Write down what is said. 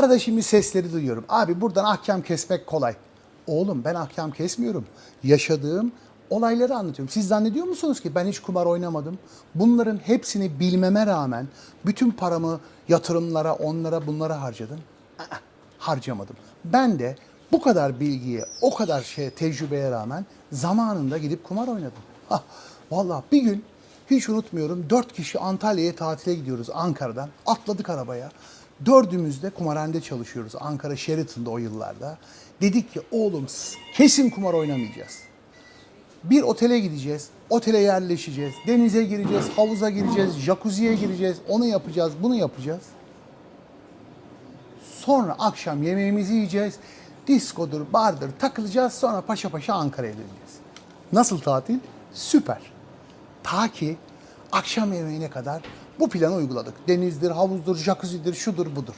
Arada şimdi sesleri duyuyorum. Abi buradan ahkam kesmek kolay. Oğlum ben ahkam kesmiyorum. Yaşadığım olayları anlatıyorum. Siz zannediyor musunuz ki ben hiç kumar oynamadım? Bunların hepsini bilmeme rağmen bütün paramı yatırımlara, onlara, bunlara harcadım. Harcamadım. Ben de bu kadar bilgiye, o kadar şey tecrübeye rağmen zamanında gidip kumar oynadım. Ah, vallahi bir gün hiç unutmuyorum. Dört kişi Antalya'ya tatile gidiyoruz Ankara'dan. Atladık arabaya. Dördümüz de kumarhanede çalışıyoruz. Ankara Sheraton'da o yıllarda. Dedik ki oğlum kesin kumar oynamayacağız. Bir otele gideceğiz. Otele yerleşeceğiz. Denize gireceğiz, havuza gireceğiz, jacuzziye gireceğiz. Onu yapacağız, bunu yapacağız. Sonra akşam yemeğimizi yiyeceğiz. Diskodur, bardır takılacağız. Sonra paşa paşa Ankara'ya döneceğiz. Nasıl tatil? Süper. Ta ki akşam yemeğine kadar bu planı uyguladık. Denizdir, havuzdur, jacuzzidir, şudur budur.